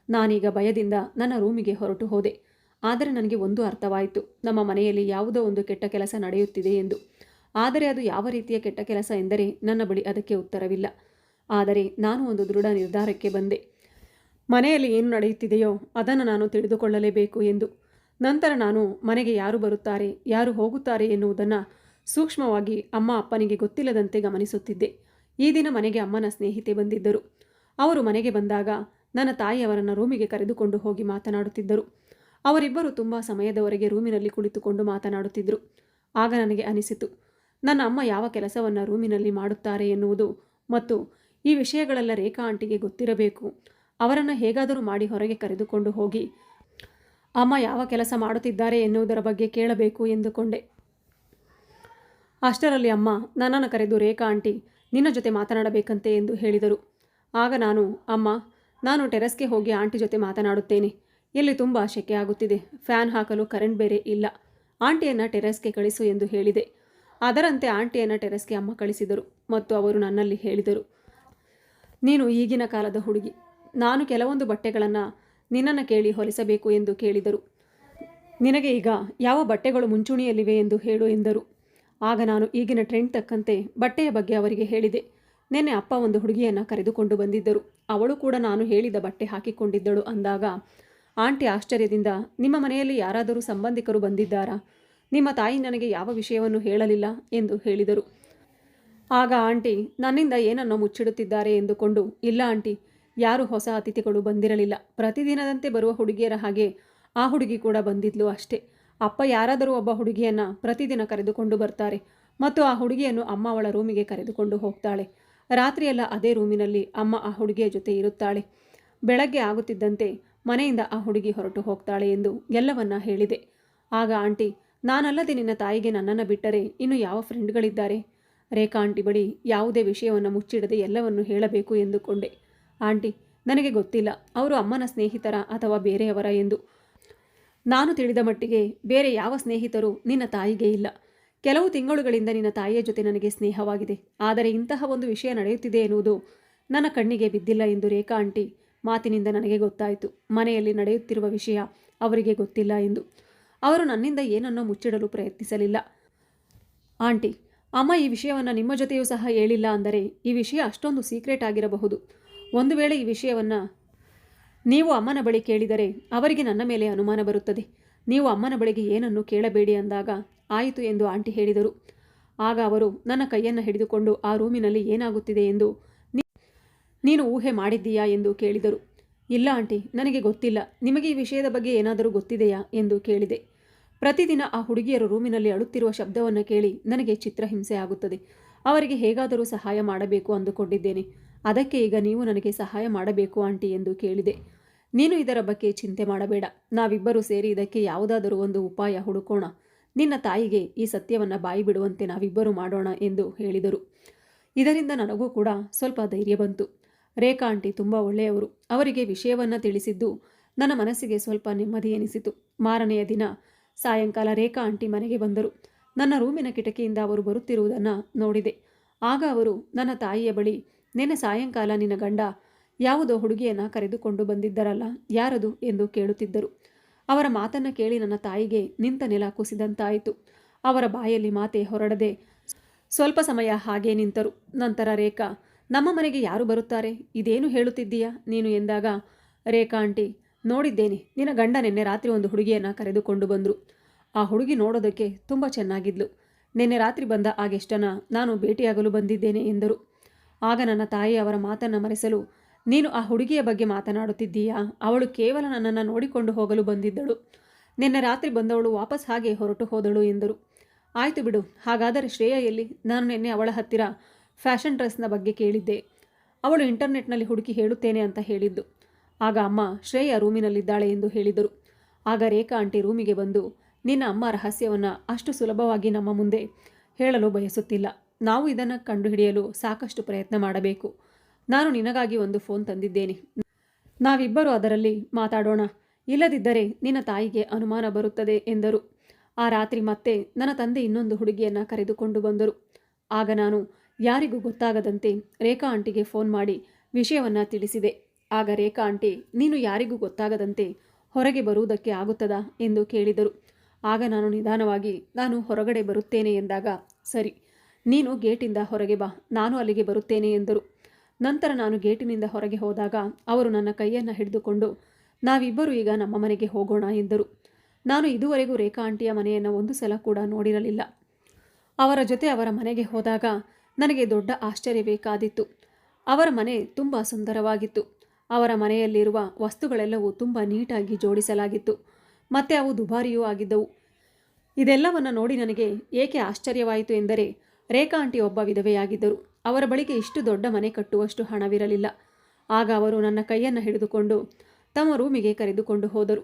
ನಾನೀಗ ಭಯದಿಂದ ನನ್ನ ರೂಮಿಗೆ ಹೊರಟು ಹೋದೆ. ಆದರೆ ನನಗೆ ಒಂದು ಅರ್ಥವಾಯಿತು. ನಮ್ಮ ಮನೆಯಲ್ಲಿ ಯಾವುದೋ ಒಂದು ಕೆಟ್ಟ ಕೆಲಸ ನಡೆಯುತ್ತಿದೆ ಎಂದು. ಆದರೆ ಅದು ಯಾವ ರೀತಿಯ ಕೆಟ್ಟ ಕೆಲಸ ಎಂದರೆ ನನ್ನ ಬಳಿ ಅದಕ್ಕೆ ಉತ್ತರವಿಲ್ಲ. ಆದರೆ ನಾನು ಒಂದು ದೃಢ ನಿರ್ಧಾರಕ್ಕೆ ಬಂದೆ. ಮನೆಯಲ್ಲಿ ಏನು ನಡೆಯುತ್ತಿದೆಯೋ ಅದನ್ನು ನಾನು ತಿಳಿದುಕೊಳ್ಳಲೇಬೇಕು ಎಂದು. ನಂತರ ನಾನು ಮನೆಗೆ ಯಾರು ಬರುತ್ತಾರೆ, ಯಾರು ಹೋಗುತ್ತಾರೆ ಎನ್ನುವುದನ್ನು ಸೂಕ್ಷ್ಮವಾಗಿ ಅಮ್ಮ ಅಪ್ಪನಿಗೆ ಗೊತ್ತಿಲ್ಲದಂತೆ ಗಮನಿಸುತ್ತಿದ್ದೆ. ಈ ದಿನ ಮನೆಗೆ ಅಮ್ಮನ ಸ್ನೇಹಿತೆ ಬಂದಿದ್ದರು. ಅವರು ಮನೆಗೆ ಬಂದಾಗ ನನ್ನ ತಾಯಿಯವರನ್ನು ರೂಮಿಗೆ ಕರೆದುಕೊಂಡು ಹೋಗಿ ಮಾತನಾಡುತ್ತಿದ್ದರು. ಅವರಿಬ್ಬರು ತುಂಬ ಸಮಯದವರೆಗೆ ರೂಮಿನಲ್ಲಿ ಕುಳಿತುಕೊಂಡು ಮಾತನಾಡುತ್ತಿದ್ದರು. ಆಗ ನನಗೆ ಅನಿಸಿತು ನನ್ನ ಅಮ್ಮ ಯಾವ ಕೆಲಸವನ್ನು ರೂಮಿನಲ್ಲಿ ಮಾಡುತ್ತಾರೆ ಎನ್ನುವುದು ಮತ್ತು ಈ ವಿಷಯಗಳೆಲ್ಲ ರೇಖಾ ಆಂಟಿಗೆ ಗೊತ್ತಿರಬೇಕು. ಅವರನ್ನು ಹೇಗಾದರೂ ಮಾಡಿ ಹೊರಗೆ ಕರೆದುಕೊಂಡು ಹೋಗಿ, ಅಮ್ಮ ಯಾವ ಕೆಲಸ ಮಾಡುತ್ತಿದ್ದಾರೆ ಎನ್ನುವುದರ ಬಗ್ಗೆ ಕೇಳಬೇಕು ಎಂದುಕೊಂಡೆ. ಅಷ್ಟರಲ್ಲಿ ಅಮ್ಮ, ನನ್ನನ್ನು ಕರೆದು ರೇಖಾ ಆಂಟಿ, ನಿನ್ನ ಜೊತೆ ಮಾತನಾಡಬೇಕಂತೆ ಎಂದು ಹೇಳಿದರು. ಆಗ ನಾನು, ಅಮ್ಮ, ನಾನು ಟೆರೆಸ್ಗೆ ಹೋಗಿ ಆಂಟಿ ಜೊತೆ ಮಾತನಾಡುತ್ತೇನೆ. ಇಲ್ಲಿ ತುಂಬ ಶೆಕೆ ಆಗುತ್ತಿದೆ. ಫ್ಯಾನ್ ಹಾಕಲು ಕರೆಂಟ್ ಬೇರೆ ಇಲ್ಲ. ಆಂಟಿಯನ್ನು ಟೆರೆಸ್ಗೆ ಕಳಿಸು ಎಂದು ಹೇಳಿದೆ. ಅದರಂತೆ ಆಂಟಿಯನ್ನು ಟೆರೆಸ್ಗೆ ಅಮ್ಮ ಕಳಿಸಿದರು ಮತ್ತು ಅವರು ನನ್ನಲ್ಲಿ ಹೇಳಿದರು, ನೀನು ಈಗಿನ ಕಾಲದ ಹುಡುಗಿ. ನಾನು ಕೆಲವೊಂದು ಬಟ್ಟೆಗಳನ್ನು ನಿನ್ನನ್ನು ಕೇಳಿ ಹೊಲಿಸಬೇಕು ಎಂದು ಕೇಳಿದರು. ನಿನಗೆ ಈಗ ಯಾವ ಬಟ್ಟೆಗಳು ಮುಂಚೂಣಿಯಲ್ಲಿವೆ ಎಂದು ಹೇಳು ಎಂದರು. ಆಗ ನಾನು ಈಗಿನ ಟ್ರೆಂಡ್ ತಕ್ಕಂತೆ ಬಟ್ಟೆಯ ಬಗ್ಗೆ ಅವರಿಗೆ ಹೇಳಿದೆ. ನಿನ್ನೆ ಅಪ್ಪ ಒಂದು ಹುಡುಗಿಯನ್ನು ಕರೆದುಕೊಂಡು ಬಂದಿದ್ದರು. ಅವಳು ಕೂಡ ನಾನು ಹೇಳಿದ ಬಟ್ಟೆ ಹಾಕಿಕೊಂಡಿದ್ದಳು ಅಂದಾಗ, ಆಂಟಿ ಆಶ್ಚರ್ಯದಿಂದ, ನಿಮ್ಮ ಮನೆಯಲ್ಲಿ ಯಾರಾದರೂ ಸಂಬಂಧಿಕರು ಬಂದಿದ್ದಾರಾ? ನಿಮ್ಮ ತಾಯಿ ನನಗೆ ಯಾವ ವಿಷಯವನ್ನು ಹೇಳಲಿಲ್ಲ ಎಂದು ಹೇಳಿದರು. ಆಗ ಆಂಟಿ, ನನ್ನಿಂದ ಏನನ್ನೋ ಮುಚ್ಚಿಡುತ್ತಿದ್ದಾರೆ ಎಂದುಕೊಂಡು, ಇಲ್ಲ ಆಂಟಿ, ಯಾರು ಹೊಸ ಅತಿಥಿಗಳು ಬಂದಿರಲಿಲ್ಲ. ಪ್ರತಿದಿನದಂತೆ ಬರುವ ಹುಡುಗಿಯರ ಹಾಗೆ ಆ ಹುಡುಗಿ ಕೂಡ ಬಂದಿದ್ಲು ಅಷ್ಟೇ. ಅಪ್ಪ ಯಾರಾದರೂ ಒಬ್ಬ ಹುಡುಗಿಯನ್ನು ಪ್ರತಿದಿನ ಕರೆದುಕೊಂಡು ಬರ್ತಾರೆ ಮತ್ತು ಆ ಹುಡುಗಿಯನ್ನು ಅಮ್ಮ ಅವಳ ರೂಮಿಗೆ ಕರೆದುಕೊಂಡು ಹೋಗ್ತಾಳೆ. ರಾತ್ರಿಯೆಲ್ಲ ಅದೇ ರೂಮಿನಲ್ಲಿ ಅಮ್ಮ ಆ ಹುಡುಗಿಯ ಜೊತೆ ಇರುತ್ತಾಳೆ. ಬೆಳಗ್ಗೆ ಆಗುತ್ತಿದ್ದಂತೆ ಮನೆಯಿಂದ ಆ ಹುಡುಗಿ ಹೊರಟು ಹೋಗ್ತಾಳೆ ಎಂದು ಎಲ್ಲವನ್ನ ಹೇಳಿದೆ. ಆಗ ಆಂಟಿ ನಾನಲ್ಲದೆ ನಿನ್ನ ತಾಯಿಗೆ ನನ್ನನ್ನು ಬಿಟ್ಟರೆ ಇನ್ನು ಯಾವ ಫ್ರೆಂಡ್ಗಳಿದ್ದಾರೆ? ರೇಖಾ ಆಂಟಿ ಬಳಿ ಯಾವುದೇ ವಿಷಯವನ್ನು ಮುಚ್ಚಿಡದೆ ಎಲ್ಲವನ್ನು ಹೇಳಬೇಕು ಎಂದುಕೊಂಡೆ. ಆಂಟಿ, ನನಗೆ ಗೊತ್ತಿಲ್ಲ. ಅವರು ಅಮ್ಮನ ಸ್ನೇಹಿತರ ಅಥವಾ ಬೇರೆಯವರ ಎಂದು. ನಾನು ತಿಳಿದ ಮಟ್ಟಿಗೆ ಬೇರೆ ಯಾವ ಸ್ನೇಹಿತರು ನಿನ್ನ ತಾಯಿಗೆ ಇಲ್ಲ. ಕೆಲವು ತಿಂಗಳುಗಳಿಂದ ನಿನ್ನ ತಾಯಿಯ ಜೊತೆ ನನಗೆ ಸ್ನೇಹವಾಗಿದೆ. ಆದರೆ ಇಂತಹ ಒಂದು ವಿಷಯ ನಡೆಯುತ್ತಿದೆ ಎನ್ನುವುದು ನನ್ನ ಕಣ್ಣಿಗೆ ಬಿದ್ದಿಲ್ಲ ಎಂದು ರೇಖಾ ಆಂಟಿ ಮಾತಿನಿಂದ ನನಗೆ ಗೊತ್ತಾಯಿತು. ಮನೆಯಲ್ಲಿ ನಡೆಯುತ್ತಿರುವ ವಿಷಯ ಅವರಿಗೆ ಗೊತ್ತಿಲ್ಲ ಎಂದು. ಅವರು ನನ್ನಿಂದ ಏನನ್ನೋ ಮುಚ್ಚಿಡಲು ಪ್ರಯತ್ನಿಸಲಿಲ್ಲ. ಆಂಟಿ, ಅಮ್ಮ ಈ ವಿಷಯವನ್ನು ನಿಮ್ಮ ಜೊತೆಯೂ ಸಹ ಹೇಳಿಲ್ಲ ಅಂದರೆ ಈ ವಿಷಯ ಅಷ್ಟೊಂದು ಸೀಕ್ರೆಟ್ ಆಗಿರಬಹುದು. ಒಂದು ವೇಳೆ ಈ ವಿಷಯವನ್ನು ನೀವು ಅಮ್ಮನ ಬಳಿ ಕೇಳಿದರೆ ಅವರಿಗೆ ನನ್ನ ಮೇಲೆ ಅನುಮಾನ ಬರುತ್ತದೆ. ನೀವು ಅಮ್ಮನ ಬಳಿಗೆ ಏನನ್ನು ಕೇಳಬೇಡಿ ಅಂದಾಗ ಆಯಿತು ಎಂದು ಆಂಟಿ ಹೇಳಿದರು. ಆಗ ಅವರು, ನನ್ನ ಕೈಯನ್ನು ಹಿಡಿದುಕೊಂಡು ಆ ರೂಮಿನಲ್ಲಿ ಏನಾಗುತ್ತಿದೆ ಎಂದು ನೀನು ಊಹೆ ಮಾಡಿದ್ದೀಯಾ ಎಂದು ಕೇಳಿದರು. ಇಲ್ಲ ಆಂಟಿ, ನನಗೆ ಗೊತ್ತಿಲ್ಲ. ನಿಮಗೆ ಈ ವಿಷಯದ ಬಗ್ಗೆ ಏನಾದರೂ ಗೊತ್ತಿದೆಯಾ ಎಂದು ಕೇಳಿದೆ. ಪ್ರತಿದಿನ ಆ ಹುಡುಗಿಯರು ರೂಮಿನಲ್ಲಿ ಅಳುತ್ತಿರುವ ಶಬ್ದವನ್ನು ಕೇಳಿ ನನಗೆ ಚಿತ್ರಹಿಂಸೆ ಆಗುತ್ತದೆ. ಅವರಿಗೆ ಹೇಗಾದರೂ ಸಹಾಯ ಮಾಡಬೇಕು ಅಂದುಕೊಂಡಿದ್ದೇನೆ. ಅದಕ್ಕೆ ಈಗ ನೀವು ನನಗೆ ಸಹಾಯ ಮಾಡಬೇಕು ಆಂಟಿ ಎಂದು ಕೇಳಿದೆ. ನೀನು ಇದರ ಬಗ್ಗೆ ಚಿಂತೆ ಮಾಡಬೇಡ. ನಾವಿಬ್ಬರೂ ಸೇರಿ ಇದಕ್ಕೆ ಯಾವುದಾದರೂ ಒಂದು ಉಪಾಯ ಹುಡುಕೋಣ. ನಿನ್ನ ತಾಯಿಗೆ ಈ ಸತ್ಯವನ್ನು ಬಾಯಿ ಬಿಡುವಂತೆ ನಾವಿಬ್ಬರೂ ಮಾಡೋಣ ಎಂದು ಹೇಳಿದರು. ಇದರಿಂದ ನನಗೂ ಕೂಡ ಸ್ವಲ್ಪ ಧೈರ್ಯ ಬಂತು. ರೇಖಾ ಆಂಟಿ ತುಂಬ ಒಳ್ಳೆಯವರು. ಅವರಿಗೆ ವಿಷಯವನ್ನು ತಿಳಿಸಿದ್ದು ನನ್ನ ಮನಸ್ಸಿಗೆ ಸ್ವಲ್ಪ ನೆಮ್ಮದಿ ಎನಿಸಿತು. ಮಾರನೆಯ ದಿನ ಸಾಯಂಕಾಲ ರೇಖಾ ಆಂಟಿ ಮನೆಗೆ ಬಂದರು. ನನ್ನ ರೂಮಿನ ಕಿಟಕಿಯಿಂದ ಅವರು ಬರುತ್ತಿರುವುದನ್ನು ನೋಡಿದೆ. ಆಗ ಅವರು, ನನ್ನ ತಾಯಿಯ ಬಳಿ ನಿನ್ನೆ ಸಾಯಂಕಾಲ ನಿನ್ನ ಗಂಡ ಯಾವುದೋ ಹುಡುಗಿಯನ್ನು ಕರೆದುಕೊಂಡು ಬಂದಿದ್ದರಲ್ಲ, ಯಾರದು? ಎಂದು ಕೇಳುತ್ತಿದ್ದರು. ಅವರ ಮಾತನ್ನು ಕೇಳಿ ನನ್ನ ತಾಯಿಗೆ ನಿಂತ ನೆಲ ಕುಸಿದಂತಾಯಿತು. ಅವರ ಬಾಯಲ್ಲಿ ಮಾತೆ ಹೊರಡದೆ ಸ್ವಲ್ಪ ಸಮಯ ಹಾಗೇ ನಿಂತರು. ನಂತರ ರೇಖಾ, ನಮ್ಮ ಮನೆಗೆ ಯಾರು ಬರುತ್ತಾರೆ? ಇದೇನು ಹೇಳುತ್ತಿದ್ದೀಯಾ? ನೀನು ಎಂದಾಗ, ರೇಖಾ ಆಂಟಿ ನೋಡಿದ್ದೇನೆ. ನಿನ್ನ ಗಂಡ ನಿನ್ನೆ ರಾತ್ರಿ ಒಂದು ಹುಡುಗಿಯನ್ನು ಕರೆದುಕೊಂಡು ಬಂದರು. ಆ ಹುಡುಗಿ ನೋಡೋದಕ್ಕೆ ತುಂಬ ಚೆನ್ನಾಗಿದ್ಲು. ನಿನ್ನೆ ರಾತ್ರಿ ಬಂದ ಆಗೆಷ್ಟನ ನಾನು ಭೇಟಿಯಾಗಲು ಬಂದಿದ್ದೇನೆ ಎಂದರು. ಆಗ ನನ್ನ ತಾಯಿ ಅವರ ಮಾತನ್ನು ಮರೆಸಲು, ನೀನು ಆ ಹುಡುಗಿಯ ಬಗ್ಗೆ ಮಾತನಾಡುತ್ತಿದ್ದೀಯಾ? ಅವಳು ಕೇವಲ ನನ್ನನ್ನು ನೋಡಿಕೊಂಡು ಹೋಗಲು ಬಂದಿದ್ದಳು. ನಿನ್ನೆ ರಾತ್ರಿ ಬಂದವಳು ವಾಪಸ್ ಹಾಗೆ ಹೊರಟು ಹೋದಳು ಎಂದರು. ಆಯಿತು ಬಿಡು, ಹಾಗಾದರೆ ಶ್ರೇಯ ಎಲ್ಲಿ? ನಾನು ನಿನ್ನೆ ಅವಳ ಹತ್ತಿರ ಫ್ಯಾಷನ್ ಡ್ರೆಸ್ನ ಬಗ್ಗೆ ಕೇಳಿದ್ದೆ. ಅವಳು ಇಂಟರ್ನೆಟ್ನಲ್ಲಿ ಹುಡುಕಿ ಹೇಳುತ್ತೇನೆ ಅಂತ ಹೇಳಿದ್ದು. ಆಗ ಅಮ್ಮ, ಶ್ರೇಯ ರೂಮಿನಲ್ಲಿದ್ದಾಳೆ ಎಂದು ಹೇಳಿದರು. ಆಗ ರೇಖಾ ಆಂಟಿ ರೂಮಿಗೆ ಬಂದು, ನಿನ್ನ ಅಮ್ಮ ರಹಸ್ಯವನ್ನು ಅಷ್ಟು ಸುಲಭವಾಗಿ ನಮ್ಮ ಮುಂದೆ ಹೇಳಲು ಬಯಸುತ್ತಿಲ್ಲ. ನಾವು ಇದನ್ನು ಕಂಡುಹಿಡಿಯಲು ಸಾಕಷ್ಟು ಪ್ರಯತ್ನ ಮಾಡಬೇಕು. ನಾನು ನಿನಗಾಗಿ ಒಂದು ಫೋನ್ ತಂದಿದ್ದೇನೆ. ನಾವಿಬ್ಬರು ಅದರಲ್ಲಿ ಮಾತಾಡೋಣ. ಇಲ್ಲದಿದ್ದರೆ ನಿನ್ನ ತಾಯಿಗೆ ಅನುಮಾನ ಬರುತ್ತದೆ ಎಂದರು. ಆ ರಾತ್ರಿ ಮತ್ತೆ ನನ್ನ ತಂದೆ ಇನ್ನೊಂದು ಹುಡುಗಿಯನ್ನು ಕರೆದುಕೊಂಡು ಬಂದರು. ಆಗ ನಾನು ಯಾರಿಗೂ ಗೊತ್ತಾಗದಂತೆ ರೇಖಾ ಆಂಟಿಗೆ ಫೋನ್ ಮಾಡಿ ವಿಷಯವನ್ನು ತಿಳಿಸಿದೆ. ಆಗ ರೇಖಾ ಆಂಟಿ, ನೀನು ಯಾರಿಗೂ ಗೊತ್ತಾಗದಂತೆ ಹೊರಗೆ ಬರುವುದಕ್ಕೆ ಆಗುತ್ತದಾ ಎಂದು ಕೇಳಿದರು. ಆಗ ನಾನು ನಿಧಾನವಾಗಿ, ನಾನು ಹೊರಗಡೆ ಬರುತ್ತೇನೆ ಎಂದಾಗ, ಸರಿ, ನೀನು ಗೇಟಿಂದ ಹೊರಗೆ ಬಾ, ನಾನು ಅಲ್ಲಿಗೆ ಬರುತ್ತೇನೆ ಎಂದರು. ನಂತರ ನಾನು ಗೇಟಿನಿಂದ ಹೊರಗೆ ಹೋದಾಗ, ಅವರು ನನ್ನ ಕೈಯನ್ನು ಹಿಡಿದುಕೊಂಡು, ನಾವಿಬ್ಬರು ಈಗ ನಮ್ಮ ಮನೆಗೆ ಹೋಗೋಣ ಎಂದರು. ನಾನು ಇದುವರೆಗೂ ರೇಖಾ ಆಂಟಿಯ ಮನೆಯನ್ನು ಒಂದು ಸಲ ಕೂಡ ನೋಡಿರಲಿಲ್ಲ. ಅವರ ಜೊತೆ ಅವರ ಮನೆಗೆ ಹೋದಾಗ, ನನಗೆ ದೊಡ್ಡ ಆಶ್ಚರ್ಯ ಬೇಕಾದಿತ್ತು ಅವರ ಮನೆ ತುಂಬ ಸುಂದರವಾಗಿತ್ತು. ಅವರ ಮನೆಯಲ್ಲಿರುವ ವಸ್ತುಗಳೆಲ್ಲವೂ ತುಂಬ ನೀಟಾಗಿ ಜೋಡಿಸಲಾಗಿತ್ತು. ಮತ್ತು ಅವು ದುಬಾರಿಯೂ ಆಗಿದ್ದವು. ಇದೆಲ್ಲವನ್ನು ನೋಡಿ ನನಗೆ ಏಕೆ ಆಶ್ಚರ್ಯವಾಯಿತು ಎಂದರೆ, ರೇಖಾ ಆಂಟಿ ಒಬ್ಬ ವಿಧವೆಯಾಗಿದ್ದರು. ಅವರ ಬಳಿಗೆ ಇಷ್ಟು ದೊಡ್ಡ ಮನೆ ಕಟ್ಟುವಷ್ಟು ಹಣವಿರಲಿಲ್ಲ. ಆಗ ಅವರು ನನ್ನ ಕೈಯನ್ನು ಹಿಡಿದುಕೊಂಡು ತಮ್ಮ ರೂಮಿಗೆ ಕರೆದುಕೊಂಡು ಹೋದರು.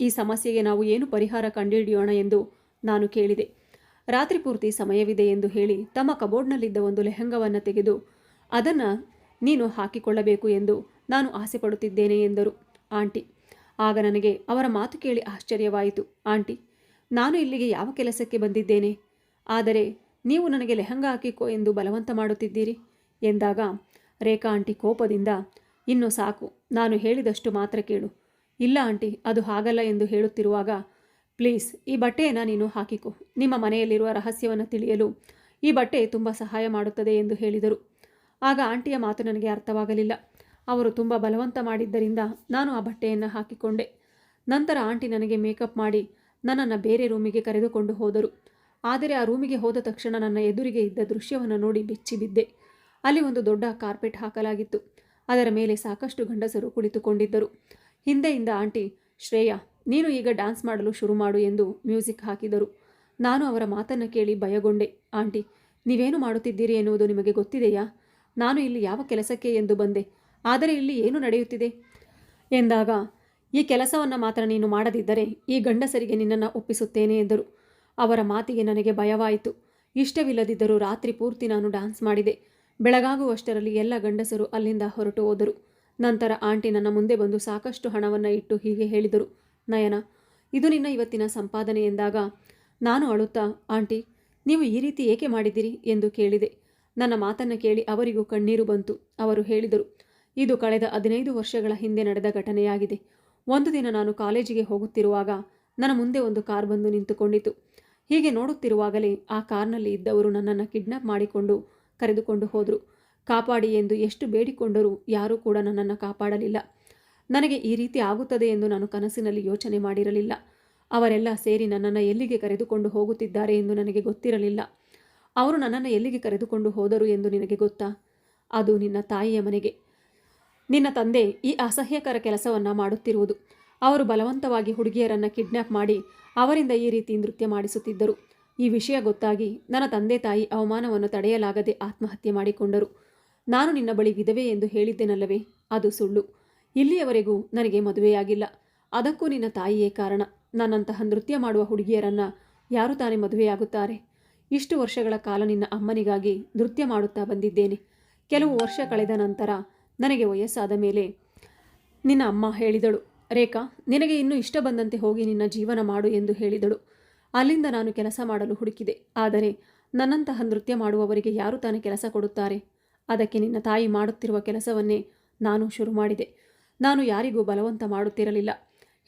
ಈ ಸಮಸ್ಯೆಗೆ ನಾವು ಏನು ಪರಿಹಾರ ಕಂಡುಹಿಡಿಯೋಣ ಎಂದು ನಾನು ಕೇಳಿದೆ. ರಾತ್ರಿ ಪೂರ್ತಿ ಸಮಯವಿದೆ ಎಂದು ಹೇಳಿ ತಮ್ಮ ಕಬೋರ್ಡ್ನಲ್ಲಿದ್ದ ಒಂದು ಲೆಹಂಗವನ್ನು ತೆಗೆದು ಅದನ್ನು ನೀನು ಹಾಕಿಕೊಳ್ಳಬೇಕು ಎಂದು ನಾನು ಆಸೆ ಪಡುತ್ತಿದ್ದೇನೆ ಎಂದರು. ಆಂಟಿ, ಆಗ ನನಗೆ ಅವರ ಮಾತು ಕೇಳಿ ಆಶ್ಚರ್ಯವಾಯಿತು. ಆಂಟಿ, ನಾನು ಇಲ್ಲಿಗೆ ಯಾವ ಕೆಲಸಕ್ಕೆ ಬಂದಿದ್ದೇನೆ? ಆದರೆ ನೀವು ನನಗೆ ಲೆಹಂಗ ಹಾಕಿಕೋ ಎಂದು ಬಲವಂತ ಮಾಡುತ್ತಿದ್ದೀರಿ? ಎಂದಾಗ, ರೇಖಾ ಆಂಟಿ ಕೋಪದಿಂದ, ಇನ್ನು ಸಾಕು, ನಾನು ಹೇಳಿದಷ್ಟು ಮಾತ್ರ ಕೇಳು. ಇಲ್ಲ ಆಂಟಿ, ಅದು ಹಾಗಲ್ಲ ಎಂದು ಹೇಳುತ್ತಿರುವಾಗ, ಪ್ಲೀಸ್, ಈ ಬಟ್ಟೆಯನ್ನು ನೀನು ಹಾಕಿಕೊ. ನಿಮ್ಮ ಮನೆಯಲ್ಲಿರುವ ರಹಸ್ಯವನ್ನು ತಿಳಿಯಲು ಈ ಬಟ್ಟೆ ತುಂಬ ಸಹಾಯ ಮಾಡುತ್ತದೆ ಎಂದು ಹೇಳಿದರು. ಆಗ ಆಂಟಿಯ ಮಾತು ನನಗೆ ಅರ್ಥವಾಗಲಿಲ್ಲ. ಅವರು ತುಂಬ ಬಲವಂತ ಮಾಡಿದ್ದರಿಂದ ನಾನು ಆ ಬಟ್ಟೆಯನ್ನು ಹಾಕಿಕೊಂಡೆ. ನಂತರ ಆಂಟಿ ನನಗೆ ಮೇಕಪ್ ಮಾಡಿ ನನ್ನನ್ನು ಬೇರೆ ರೂಮಿಗೆ ಕರೆದುಕೊಂಡು ಹೋದರು. ಆದರೆ ಆ ರೂಮಿಗೆ ಹೋದ ತಕ್ಷಣ ನನ್ನ ಎದುರಿಗೆ ಇದ್ದ ದೃಶ್ಯವನ್ನು ನೋಡಿ ಬೆಚ್ಚಿ ಅಲ್ಲಿ ಒಂದು ದೊಡ್ಡ ಕಾರ್ಪೆಟ್ ಹಾಕಲಾಗಿತ್ತು. ಅದರ ಮೇಲೆ ಸಾಕಷ್ಟು ಗಂಡಸರು ಕುಳಿತುಕೊಂಡಿದ್ದರು. ಹಿಂದೆಯಿಂದ ಆಂಟಿ, ಶ್ರೇಯಾ, ನೀನು ಈಗ ಡ್ಯಾನ್ಸ್ ಮಾಡಲು ಶುರು ಮಾಡು ಎಂದು ಮ್ಯೂಸಿಕ್ ಹಾಕಿದರು. ನಾನು ಅವರ ಮಾತನ್ನು ಕೇಳಿ ಭಯಗೊಂಡೆ. ಆಂಟಿ, ನೀವೇನು ಮಾಡುತ್ತಿದ್ದೀರಿ ಎನ್ನುವುದು ನಿಮಗೆ ಗೊತ್ತಿದೆಯಾ? ನಾನು ಇಲ್ಲಿ ಯಾವ ಕೆಲಸಕ್ಕೆ ಎಂದು ಬಂದೆ. ಆದರೆ ಇಲ್ಲಿ ಏನು ನಡೆಯುತ್ತಿದೆ? ಎಂದಾಗ, ಈ ಕೆಲಸವನ್ನು ಮಾತ್ರ ನೀನು ಮಾಡದಿದ್ದರೆ ಈ ಗಂಡಸರಿಗೆ ನಿನ್ನನ್ನು ಒಪ್ಪಿಸುತ್ತೇನೆ ಎಂದರು. ಅವರ ಮಾತಿಗೆ ನನಗೆ ಭಯವಾಯಿತು. ಇಷ್ಟವಿಲ್ಲದಿದ್ದರೂ ರಾತ್ರಿ ಪೂರ್ತಿ ನಾನು ಡ್ಯಾನ್ಸ್ ಮಾಡಿದೆ. ಬೆಳಗಾಗುವಷ್ಟರಲ್ಲಿ ಎಲ್ಲ ಗಂಡಸರು ಅಲ್ಲಿಂದ ಹೊರಟು ಹೋದರು. ನಂತರ ಆಂಟಿ ನನ್ನ ಮುಂದೆ ಬಂದು ಸಾಕಷ್ಟು ಹಣವನ್ನು ಇಟ್ಟು ಹೀಗೆ ಹೇಳಿದರು. ನಯನ, ಇದು ನಿನ್ನ ಇವತ್ತಿನ ಸಂಪಾದನೆ ಎಂದಾಗ, ನಾನು ಅಳುತ್ತಾ, ಆಂಟಿ, ನೀವು ಈ ರೀತಿ ಏಕೆ ಮಾಡಿದಿರಿ ಎಂದು ಕೇಳಿದೆ. ನನ್ನ ಮಾತನ್ನು ಕೇಳಿ ಅವರಿಗೂ ಕಣ್ಣೀರು ಬಂತು. ಅವರು ಹೇಳಿದರು ಇದು ಕಳೆದ ಹದಿನೈದು ವರ್ಷಗಳ ಹಿಂದೆ ನಡೆದ ಘಟನೆಯಾಗಿದೆ. ಒಂದು ದಿನ ನಾನು ಕಾಲೇಜಿಗೆ ಹೋಗುತ್ತಿರುವಾಗ ನನ್ನ ಮುಂದೆ ಒಂದು ಕಾರ್ ಬಂದು ನಿಂತುಕೊಂಡಿತು. ಹೀಗೆ ನೋಡುತ್ತಿರುವಾಗಲೇ ಆ ಕಾರ್ನಲ್ಲಿ ಇದ್ದವರು ನನ್ನನ್ನು ಕಿಡ್ನಾಪ್ ಮಾಡಿಕೊಂಡು ಕರೆದುಕೊಂಡು ಹೋದರು. ಕಾಪಾಡಿ ಎಂದು ಎಷ್ಟು ಬೇಡಿಕೊಂಡರೂ ಯಾರೂ ಕೂಡ ನನ್ನನ್ನು ಕಾಪಾಡಲಿಲ್ಲ. ನನಗೆ ಈ ರೀತಿ ಆಗುತ್ತದೆ ಎಂದು ನಾನು ಕನಸಿನಲ್ಲಿ ಯೋಚನೆ ಮಾಡಿರಲಿಲ್ಲ. ಅವರೆಲ್ಲ ಸೇರಿ ನನ್ನನ್ನು ಎಲ್ಲಿಗೆ ಕರೆದುಕೊಂಡು ಹೋಗುತ್ತಿದ್ದಾರೆ ಎಂದು ನನಗೆ ಗೊತ್ತಿರಲಿಲ್ಲ. ಅವರು ನನ್ನನ್ನು ಎಲ್ಲಿಗೆ ಕರೆದುಕೊಂಡು ಹೋದರು ಎಂದು ನಿನಗೆ ಗೊತ್ತಾ? ಅದು ನಿನ್ನ ತಾಯಿಯ ಮನೆಗೆ. ನಿನ್ನ ತಂದೆ ಈ ಅಸಹ್ಯಕರ ಕೆಲಸವನ್ನು ಮಾಡುತ್ತಿರುವುದು. ಅವರು ಬಲವಂತವಾಗಿ ಹುಡುಗಿಯರನ್ನು ಕಿಡ್ನ್ಯಾಪ್ ಮಾಡಿ ಅವರಿಂದ ಈ ರೀತಿ ನೃತ್ಯ ಮಾಡಿಸುತ್ತಿದ್ದರು. ಈ ವಿಷಯ ಗೊತ್ತಾಗಿ ನನ್ನ ತಂದೆ ತಾಯಿ ಅವಮಾನವನ್ನು ತಡೆಯಲಾಗದೆ ಆತ್ಮಹತ್ಯೆ ಮಾಡಿಕೊಂಡರು. ನಾನು ನಿನ್ನ ಬಳಿ ವಿಧವೆ ಎಂದು ಹೇಳಿದ್ದೆನಲ್ಲವೇ, ಅದು ಸುಳ್ಳು. ಇಲ್ಲಿಯವರೆಗೂ ನನಗೆ ಮದುವೆಯಾಗಿಲ್ಲ. ಅದಕ್ಕೂ ನಿನ್ನ ತಾಯಿಯೇ ಕಾರಣ. ನನ್ನಂತಹ ನೃತ್ಯ ಮಾಡುವ ಹುಡುಗಿಯರನ್ನು ಯಾರು ತಾನೇ ಮದುವೆಯಾಗುತ್ತಾರೆ? ಇಷ್ಟು ವರ್ಷಗಳ ಕಾಲ ನಿನ್ನ ಅಮ್ಮನಿಗಾಗಿ ನೃತ್ಯ ಮಾಡುತ್ತಾ ಬಂದಿದ್ದೇನೆ. ಕೆಲವು ವರ್ಷ ಕಳೆದ ನಂತರ ನನಗೆ ವಯಸ್ಸಾದ ಮೇಲೆ ನಿನ್ನ ಅಮ್ಮ ಹೇಳಿದಳು, ರೇಖಾ, ನಿನಗೆ ಇನ್ನೂ ಇಷ್ಟ ಬಂದಂತೆ ಹೋಗಿ ನಿನ್ನ ಜೀವನ ಮಾಡು ಎಂದು ಹೇಳಿದಳು. ಅಲ್ಲಿಂದ ನಾನು ಕೆಲಸ ಮಾಡಲು ಹುಡುಕಿದೆ, ಆದರೆ ನನ್ನಂತಹ ನೃತ್ಯ ಮಾಡುವವರಿಗೆ ಯಾರು ತಾನು ಕೆಲಸ ಕೊಡುತ್ತಾರೆ? ಅದಕ್ಕೆ ನಿನ್ನ ತಾಯಿ ಮಾಡುತ್ತಿರುವ ಕೆಲಸವನ್ನೇ ನಾನು ಶುರು ಮಾಡಿದೆ. ನಾನು ಯಾರಿಗೂ ಬಲವಂತ ಮಾಡುತ್ತಿರಲಿಲ್ಲ.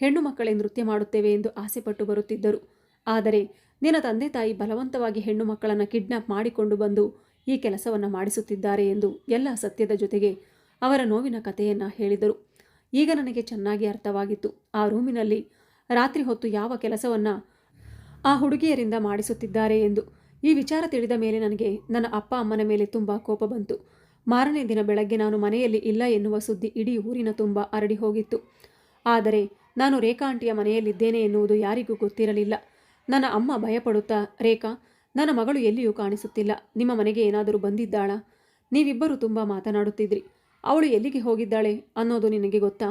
ಹೆಣ್ಣು ಮಕ್ಕಳೇ ನೃತ್ಯ ಮಾಡುತ್ತೇವೆ ಎಂದು ಆಸೆಪಟ್ಟು ಬರುತ್ತಿದ್ದರು. ಆದರೆ ನಿನ್ನ ತಂದೆ ತಾಯಿ ಬಲವಂತವಾಗಿ ಹೆಣ್ಣು ಮಕ್ಕಳನ್ನು ಕಿಡ್ನಾಪ್ ಮಾಡಿಕೊಂಡು ಬಂದು ಈ ಕೆಲಸವನ್ನು ಮಾಡಿಸುತ್ತಿದ್ದಾರೆ ಎಂದು ಎಲ್ಲ ಸತ್ಯದ ಜೊತೆಗೆ ಅವರ ನೋವಿನ ಕಥೆಯನ್ನು ಹೇಳಿದರು. ಈಗ ನನಗೆ ಚೆನ್ನಾಗಿ ಅರ್ಥವಾಗಿತ್ತು. ಆ ರೂಮಿನಲ್ಲಿ ರಾತ್ರಿ ಹೊತ್ತು ಯಾವ ಕೆಲಸವನ್ನು ಆ ಹುಡುಗಿಯರಿಂದ ಮಾಡಿಸುತ್ತಿದ್ದಾರೆ ಎಂದು. ಈ ವಿಚಾರ ತಿಳಿದ ಮೇಲೆ ನನಗೆ ನನ್ನ ಅಪ್ಪ ಅಮ್ಮನ ಮೇಲೆ ತುಂಬ ಕೋಪ ಬಂತು. ಮಾರನೇ ದಿನ ಬೆಳಗ್ಗೆ ನಾನು ಮನೆಯಲ್ಲಿ ಇಲ್ಲ ಎನ್ನುವ ಸುದ್ದಿ ಇಡೀ ಊರಿನ ತುಂಬ ಅರಡಿ ಹೋಗಿತ್ತು. ಆದರೆ ನಾನು ರೇಖಾ ಆಂಟಿಯ ಮನೆಯಲ್ಲಿದ್ದೇನೆ ಎನ್ನುವುದು ಯಾರಿಗೂ ಗೊತ್ತಿರಲಿಲ್ಲ. ನನ್ನ ಅಮ್ಮ ಭಯಪಡುತ್ತಾ, ರೇಖಾ, ನನ್ನ ಮಗಳು ಎಲ್ಲಿಯೂ ಕಾಣಿಸುತ್ತಿಲ್ಲ. ನಿಮ್ಮ ಮನೆಗೆ ಏನಾದರೂ ಬಂದಿದ್ದಾಳಾ? ನೀವಿಬ್ಬರು ತುಂಬ ಮಾತನಾಡುತ್ತಿದ್ರಿ. ಅವಳು ಎಲ್ಲಿಗೆ ಹೋಗಿದ್ದಾಳೆ ಅನ್ನೋದು ನಿನಗೆ ಗೊತ್ತಾ?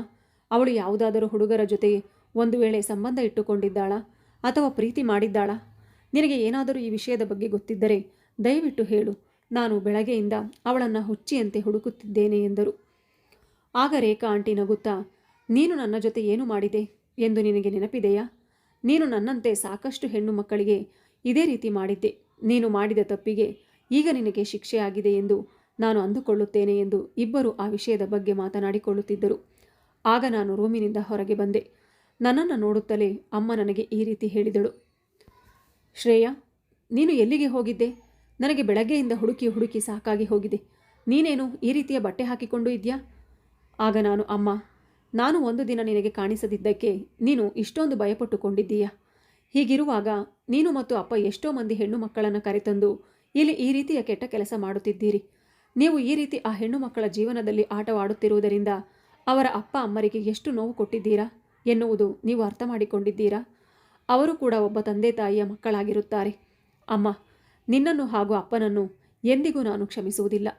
ಅವಳು ಯಾವುದಾದರೂ ಹುಡುಗರ ಜೊತೆ ಒಂದು ವೇಳೆ ಸಂಬಂಧ ಇಟ್ಟುಕೊಂಡಿದ್ದಾಳಾ ಅಥವಾ ಪ್ರೀತಿ ಮಾಡಿದ್ದಾಳಾ? ನಿನಗೆ ಏನಾದರೂ ಈ ವಿಷಯದ ಬಗ್ಗೆ ಗೊತ್ತಿದ್ದರೆ ದಯವಿಟ್ಟು ಹೇಳು. ನಾನು ಬೆಳಗ್ಗೆಯಿಂದ ಅವಳನ್ನು ಹುಚ್ಚಿಯಂತೆ ಹುಡುಕುತ್ತಿದ್ದೇನೆ ಎಂದರು. ಆಗ ರೇಖಾ ಆಂಟಿ ನಗುತ್ತಾ, ನೀನು ನನ್ನ ಜೊತೆ ಏನು ಮಾಡಿದೆ ಎಂದು ನಿನಗೆ ನೆನಪಿದೆಯಾ? ನೀನು ನನ್ನಂತೆ ಸಾಕಷ್ಟು ಹೆಣ್ಣು ಮಕ್ಕಳಿಗೆ ಇದೇ ರೀತಿ ಮಾಡಿದ್ದೆ. ನೀನು ಮಾಡಿದ ತಪ್ಪಿಗೆ ಈಗ ನಿನಗೆ ಶಿಕ್ಷೆಯಾಗಿದೆ ಎಂದು ನಾನು ಅಂದುಕೊಳ್ಳುತ್ತೇನೆ ಎಂದು ಇಬ್ಬರು ಆ ವಿಷಯದ ಬಗ್ಗೆ ಮಾತನಾಡಿಕೊಳ್ಳುತ್ತಿದ್ದರು. ಆಗ ನಾನು ರೂಮಿನಿಂದ ಹೊರಗೆ ಬಂದೆ. ನನ್ನನ್ನು ನೋಡುತ್ತಲೇ ಅಮ್ಮ ನನಗೆ ಈ ರೀತಿ ಹೇಳಿದಳು. ಶ್ರೇಯ, ನೀನು ಎಲ್ಲಿಗೆ ಹೋಗಿದ್ದೆ? ನನಗೆ ಬೆಳಗ್ಗೆಯಿಂದ ಹುಡುಕಿ ಹುಡುಕಿ ಸಾಕಾಗಿ ಹೋಗಿದೆ. ನೀನೇನು ಈ ರೀತಿಯ ಬಟ್ಟೆ ಹಾಕಿಕೊಂಡು ಇದೆಯಾ? ಆಗ ನಾನು, ಅಮ್ಮ, ನಾನು ಒಂದು ದಿನ ನಿನಗೆ ಕಾಣಿಸದಿದ್ದಕ್ಕೆ ನೀನು ಇಷ್ಟೊಂದು ಭಯಪಟ್ಟುಕೊಂಡಿದ್ದೀಯಾ? ಹೀಗಿರುವಾಗ ನೀನು ಮತ್ತು ಅಪ್ಪ ಎಷ್ಟೋ ಮಂದಿ ಹೆಣ್ಣು ಮಕ್ಕಳನ್ನು ಕರೆತಂದು ಇಲ್ಲಿ ಈ ರೀತಿಯ ಕೆಟ್ಟ ಕೆಲಸ ಮಾಡುತ್ತಿದ್ದೀರಿ. ನೀವು ಈ ರೀತಿ ಆ ಹೆಣ್ಣು ಮಕ್ಕಳ ಜೀವನದಲ್ಲಿ ಆಟವಾಡುತ್ತಿರುವುದರಿಂದ ಅವರ ಅಪ್ಪ ಅಮ್ಮರಿಗೆ ಎಷ್ಟು ನೋವು ಕೊಟ್ಟಿದ್ದೀರಾ ಎನ್ನುವುದು ನೀವು ಅರ್ಥ ಮಾಡಿಕೊಂಡಿದ್ದೀರಾ? ಅವರು ಕೂಡ ಒಬ್ಬ ತಂದೆ ತಾಯಿಯ ಮಕ್ಕಳಾಗಿರುತ್ತಾರೆ. ಅಮ್ಮ, ನಿನ್ನನ್ನು ಹಾಗೂ ಅಪ್ಪನನ್ನು ಎಂದಿಗೂ ನಾನು ಕ್ಷಮಿಸುವುದಿಲ್ಲ.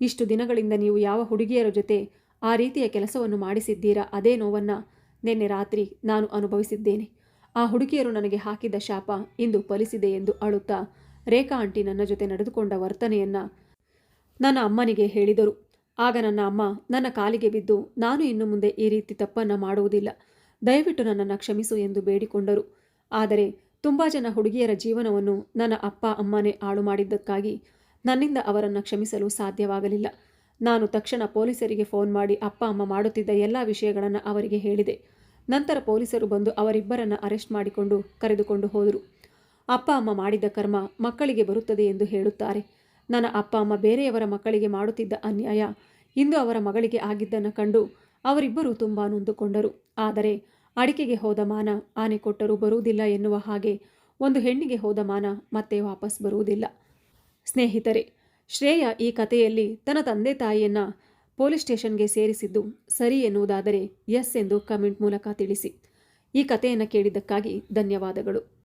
ಇಷ್ಟು ದಿನಗಳಿಂದ ನೀವು ಯಾವ ಹುಡುಗಿಯರ ಜೊತೆ ಆ ರೀತಿಯ ಕೆಲಸವನ್ನು ಮಾಡಿಸಿದ್ದೀರಾ ಅದೇ ನೋವನ್ನು ನಿನ್ನೆ ರಾತ್ರಿ ನಾನು ಅನುಭವಿಸಿದ್ದೇನೆ. ಆ ಹುಡುಗಿಯರು ನನಗೆ ಹಾಕಿದ ಶಾಪ ಇಂದು ಫಲಿಸಿದೆ ಎಂದು ಅಳುತ್ತಾ ರೇಖಾ ಆಂಟಿ ನನ್ನ ಜೊತೆ ನಡೆದುಕೊಂಡ ವರ್ತನೆಯನ್ನು ನನ್ನ ಅಮ್ಮನಿಗೆ ಹೇಳಿದರು. ಆಗ ನನ್ನ ಅಮ್ಮ ನನ್ನ ಕಾಲಿಗೆ ಬಿದ್ದು, ನಾನು ಇನ್ನು ಮುಂದೆ ಈ ರೀತಿ ತಪ್ಪನ್ನು ಮಾಡುವುದಿಲ್ಲ. ದಯವಿಟ್ಟು ನನ್ನನ್ನು ಕ್ಷಮಿಸು ಎಂದು ಬೇಡಿಕೊಂಡರು. ಆದರೆ ತುಂಬ ಜನ ಹುಡುಗಿಯರ ಜೀವನವನ್ನು ನನ್ನ ಅಪ್ಪ ಅಮ್ಮನೇ ಹಾಳು ಮಾಡಿದ್ದಕ್ಕಾಗಿ ನನ್ನಿಂದ ಅವರನ್ನು ಕ್ಷಮಿಸಲು ಸಾಧ್ಯವಾಗಲಿಲ್ಲ. ನಾನು ತಕ್ಷಣ ಪೊಲೀಸರಿಗೆ ಫೋನ್ ಮಾಡಿ ಅಪ್ಪ ಅಮ್ಮ ಮಾಡುತ್ತಿದ್ದ ಎಲ್ಲ ವಿಷಯಗಳನ್ನು ಅವರಿಗೆ ಹೇಳಿದೆ. ನಂತರ ಪೊಲೀಸರು ಬಂದು ಅವರಿಬ್ಬರನ್ನು ಅರೆಸ್ಟ್ ಮಾಡಿಕೊಂಡು ಕರೆದುಕೊಂಡು ಹೋದರು. ಅಪ್ಪ ಅಮ್ಮ ಮಾಡಿದ ಕರ್ಮ ಮಕ್ಕಳಿಗೆ ಬರುತ್ತದೆ ಎಂದು ಹೇಳುತ್ತಾರೆ. ನನ್ನ ಅಪ್ಪ ಅಮ್ಮ ಬೇರೆಯವರ ಮಕ್ಕಳಿಗೆ ಮಾಡುತ್ತಿದ್ದ ಅನ್ಯಾಯ ಇಂದು ಅವರ ಮಗಳಿಗೆ ಆಗಿದ್ದನ್ನು ಕಂಡು ಅವರಿಬ್ಬರೂ ತುಂಬ ನೊಂದುಕೊಂಡರು. ಆದರೆ ಅಡಿಕೆಗೆ ಹೋದ ಮಾನ ಆನೆ ಕೊಟ್ಟರೂ ಬರುವುದಿಲ್ಲ ಎನ್ನುವ ಹಾಗೆ ಒಂದು ಹೆಣ್ಣಿಗೆ ಹೋದ ಮಾನ ಮತ್ತೆ ವಾಪಸ್ ಬರುವುದಿಲ್ಲ. ಸ್ನೇಹಿತರೆ, ಶ್ರೇಯ ಈ ಕಥೆಯಲ್ಲಿ ತನ್ನ ತಂದೆ ತಾಯಿಯನ್ನು ಪೊಲೀಸ್ ಸ್ಟೇಷನ್ಗೆ ಸೇರಿಸಿದ್ದು ಸರಿ ಎನ್ನುವುದಾದರೆ ಎಸ್ ಎಂದು ಕಮೆಂಟ್ ಮೂಲಕ ತಿಳಿಸಿ. ಈ ಕಥೆಯನ್ನು ಕೇಳಿದ್ದಕ್ಕಾಗಿ ಧನ್ಯವಾದಗಳು.